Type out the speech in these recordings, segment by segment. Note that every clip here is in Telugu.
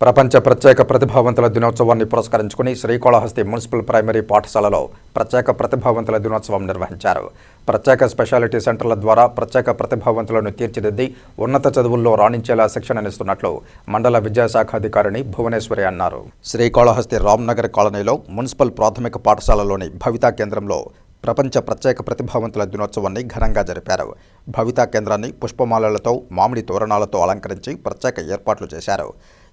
ప్రపంచ ప్రత్యేక ప్రతిభావంతుల దినోత్సవాన్ని పురస్కరించుకుని శ్రీకాళహస్తి మున్సిపల్ ప్రైమరీ పాఠశాలలో ప్రత్యేక ప్రతిభావంతుల దినోత్సవం నిర్వహించారు. ప్రత్యేక స్పెషాలిటీ సెంటర్ల ద్వారా ప్రత్యేక ప్రతిభావంతులను తీర్చిదిద్ది ఉన్నత చదువుల్లో రాణించేలా శిక్షణనిస్తున్నట్లు మండల విద్యాశాఖాధికారిణి భువనేశ్వరి అన్నారు. శ్రీకాళహస్తి రామ్నగర్ కాలనీలో మున్సిపల్ ప్రాథమిక పాఠశాలలోని భవితా కేంద్రంలో ప్రపంచ ప్రత్యేక ప్రతిభావంతుల దినోత్సవాన్ని ఘనంగా జరిపారు. భవితా కేంద్రాన్ని పుష్పమాలలతో మామిడి తోరణాలతో అలంకరించి ప్రత్యేక ఏర్పాట్లు చేశారు.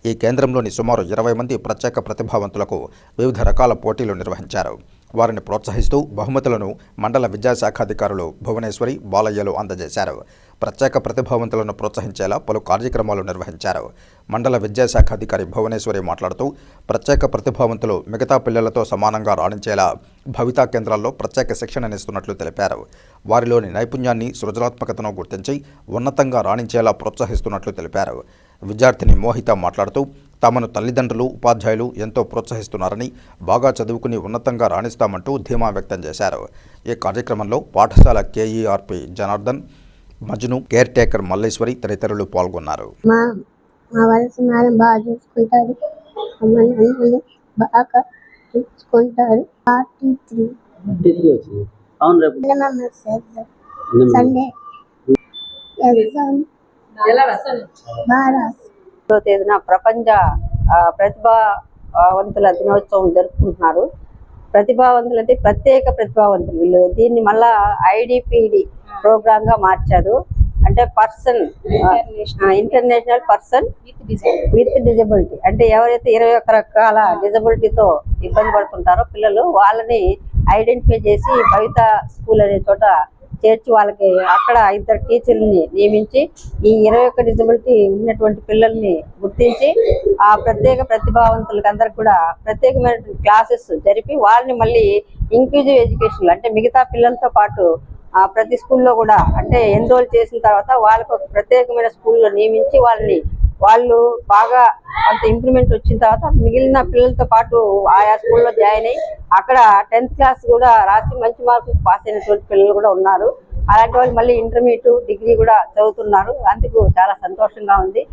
ఈ కేంద్రంలోని సుమారు ఇరవై మంది ప్రత్యేక ప్రతిభావంతులకు వివిధ రకాల పోటీలు నిర్వహించారు. వారిని ప్రోత్సహిస్తూ బహుమతులను మండల విద్యాశాఖాధికారులు భువనేశ్వరి బాలయ్యలు అందజేశారు. ప్రత్యేక ప్రతిభావంతులను ప్రోత్సహించేలా పలు కార్యక్రమాలు నిర్వహించారు. మండల విద్యాశాఖ అధికారి భువనేశ్వరి మాట్లాడుతూ ప్రత్యేక ప్రతిభావంతులు మిగతా పిల్లలతో సమానంగా రాణించేలా భవితా కేంద్రాల్లో ప్రత్యేక శిక్షణనిస్తున్నట్లు తెలిపారు. వారిలోని నైపుణ్యాన్ని సృజనాత్మకతను గుర్తించి ఉన్నతంగా రాణించేలా ప్రోత్సహిస్తున్నట్లు తెలిపారు. విద్యార్థిని మోహిత మాట్లాడుతూ తమను తల్లిదండ్రులు ఉపాధ్యాయులు ఎంతో ప్రోత్సహిస్తున్నారని బాగా చదువుకుని ఉన్నతంగా రాణిస్తామంటూ ధీమా వ్యక్తం చేశారు. ఈ కార్యక్రమంలో పాఠశాల KERP Janardhan Majnu caretaker Malleswari తదితరులు పాల్గొన్నారు. మా మా బాగా చూసుకుంటారు. బాగా చూసుకుంటారు. త్రీ అవును రేపు. సండే తేదీన ప్రపంచ ప్రతిభావంతుల దినోత్సవం జరుపుకుంటున్నారు. ప్రతిభావంతులు అంటే ప్రత్యేక ప్రతిభావంతులు వీళ్ళు. దీన్ని మళ్ళా ఐడిపిడి ప్రోగ్రామ్గా మార్చారు. అంటే person international person with disability. అంటే ఎవరైతే ఇరవై ఒక్క రకాల డిజబిలిటీతో ఇబ్బంది పడుతుంటారో పిల్లలు వాళ్ళని ఐడెంటిఫై చేసి భవిత స్కూల్ అనే చోట చేర్చి వాళ్ళకి అక్కడ ఇద్దరు టీచర్ని నియమించి ఈ ఇరవై ఒక్క డిజబిలిటీ ఉన్నటువంటి పిల్లల్ని గుర్తించి ఆ ప్రత్యేక ప్రతిభావంతులకి అందరికి కూడా ప్రత్యేకమైన క్లాసెస్ జరిపి వాళ్ళని మళ్ళీ ఇంక్లూజివ్ ఎడ్యుకేషన్ అంటే మిగతా పిల్లలతో పాటు ప్రతి స్కూల్లో కూడా అంటే ఎన్రోల్ చేసిన తర్వాత వాళ్ళకు ఒక ప్రత్యేకమైన స్కూల్లో నియమించి వాళ్ళని వాళ్ళు బాగా అంత ఇంప్రూవ్మెంట్ వచ్చిన తర్వాత మిగిలిన పిల్లలతో పాటు ఆయా స్కూల్లో జాయిన్ అయ్యి అక్కడ టెన్త్ క్లాస్ కూడా రాసి మంచి మార్కులు పాస్ అయినటువంటి పిల్లలు కూడా ఉన్నారు. అలాంటి వాళ్ళు మళ్ళీ ఇంటర్మీడియట్ డిగ్రీ కూడా చదువుతున్నారు. అందుకు చాలా సంతోషంగా ఉంది.